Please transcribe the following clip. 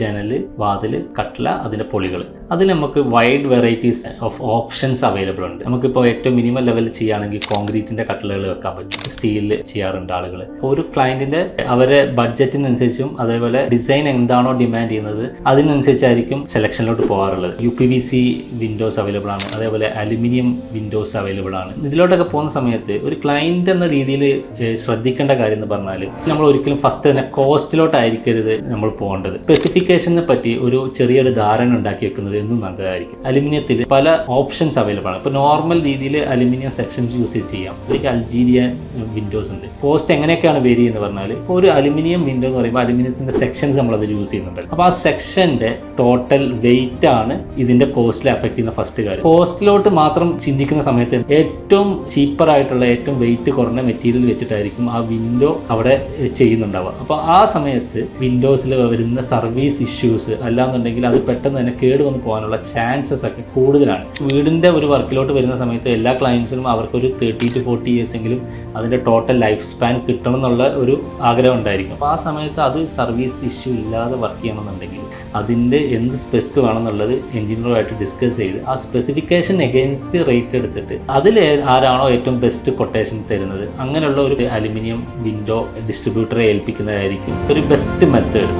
ജനൽ വാതിൽ കട്ട്ല അതിന്റെ പൊളികൾ. അതിൽ നമുക്ക് wide varieties of options available ഉണ്ട്. നമുക്കിപ്പോൾ ഏറ്റവും മിനിമം ലെവലിൽ ചെയ്യുകയാണെങ്കിൽ കോൺക്രീറ്റിന്റെ കട്ടിലകൾ വെക്കാൻ പറ്റും. സ്റ്റീലിൽ ചെയ്യാറുണ്ട് ആളുകൾ. ഒരു ക്ലയന്റിന്റെ അവരെ ബഡ്ജറ്റിനനുസരിച്ചും അതേപോലെ ഡിസൈൻ എന്താണോ ഡിമാൻഡ് ചെയ്യുന്നത് അതിനനുസരിച്ചായിരിക്കും സെലക്ഷനിലോട്ട് പോകാറുള്ളത്. U P V C windows available ആണ്. അതേപോലെ അലുമിനിയം വിൻഡോസ് അവൈലബിൾ ആണ്. ഇതിലോട്ടൊക്കെ പോകുന്ന സമയത്ത് ഒരു ക്ലയന്റ് എന്ന രീതിയിൽ ശ്രദ്ധിക്കേണ്ട കാര്യം എന്ന് പറഞ്ഞാൽ നമ്മൾ ഒരിക്കലും ഫസ്റ്റ് തന്നെ കോസ്റ്റിലോട്ടായിരിക്കരുത് നമ്മൾ പോകേണ്ടത്. സ്പെസിഫിക്കേഷനെ പറ്റി ഒരു ചെറിയൊരു ധാരണ ഉണ്ടാക്കി വെക്കുന്നത് എന്നും നല്ലതായിരിക്കും. അലുമിനിയത്തിൽ പല ഓപ്ഷൻസ് അവൈലബിൾ ആണ്. ഇപ്പോൾ നോർമൽ രീതിയിൽ അലുമിനിയം സെക്ഷൻസ് യൂസ് ചെയ്യാം. അതിലേക്ക് അൽജീരിയൻ വിൻഡോസ് ഉണ്ട്. കോസ്റ്റ് എങ്ങനെയൊക്കെയാണ് വേരി എന്ന് പറഞ്ഞാൽ ഇപ്പോൾ ഒരു അലുമിനിയം വിൻഡോ എന്ന് പറയുമ്പോൾ അലുമിനിയത്തിന്റെ സെക്ഷൻസ് നമ്മൾ അതിൽ യൂസ് ചെയ്യുന്നുണ്ട്. അപ്പോൾ ആ സെക്ഷന്റെ ടോട്ടൽ വെയിറ്റ് ആണ് ഇതിന്റെ കോസ്റ്റിൽ എഫക്ട് ചെയ്യുന്ന ഫസ്റ്റ് കാര്യം. കോസ്റ്റിലോട്ട് മാത്രം ചിന്തിക്കുന്ന സമയത്ത് ഏറ്റവും ചീപ്പർ ആയിട്ടുള്ള ഏറ്റവും വെയിറ്റ് കുറഞ്ഞ മെറ്റീരിയൽ വെച്ചിട്ടായിരിക്കും ആ വിൻഡോ അവിടെ ചെയ്യുന്നുണ്ടാവുക. അപ്പോൾ ആ സമയത്ത് വിൻഡോസിൽ വരുന്ന സർവീസ് ഇഷ്യൂസ് അല്ലാന്നുണ്ടെങ്കിൽ അത് പെട്ടെന്ന് തന്നെ കേട് വന്ന് പോകാനുള്ള ചാൻസസ് ഒക്കെ കൂടുതലാണ്. വീടിന്റെ ഒരു വർക്കിലോട്ട് വരുന്ന സമയത്ത് എല്ലാ ക്ലയൻസിനും അവർക്കൊരു തേർട്ടി ടു ഫോർട്ടി ഇയേഴ്സ് എങ്കിലും അതിന്റെ ടോട്ടൽ ലൈഫ് സ്പാൻ കിട്ടണം എന്നുള്ള ഒരു ആഗ്രഹം ഉണ്ടായിരിക്കും. അപ്പോൾ ആ സമയത്ത് അത് സർവീസ് ഇഷ്യൂ ഇല്ലാതെ വർക്ക് ചെയ്യണമെന്നുണ്ടെങ്കിൽ അതിന്റെ എന്ത് സ്പെക്ക് വേണമെന്നുള്ളത് എഞ്ചിനീയറുമായിട്ട് ഡിസ്കസ് ചെയ്ത് ആ സ്പെസിഫിക്കേഷൻ എഗെയിൻസ്റ്റ് റേറ്റ് എടുത്തിട്ട് അതിൽ ആരാണോ ഏറ്റവും ബെസ്റ്റ് കൊട്ടേഷൻ തരുന്നത്. അങ്ങനെയുള്ള ഒരു അലുമിനിയം വിൻഡോ ഡിസ്ട്രിബ്യൂട്ടറെ ഏൽപ്പിക്കുന്നതായിരിക്കും. ഒരു ബെസ്റ്റ് മെത്തേഡ്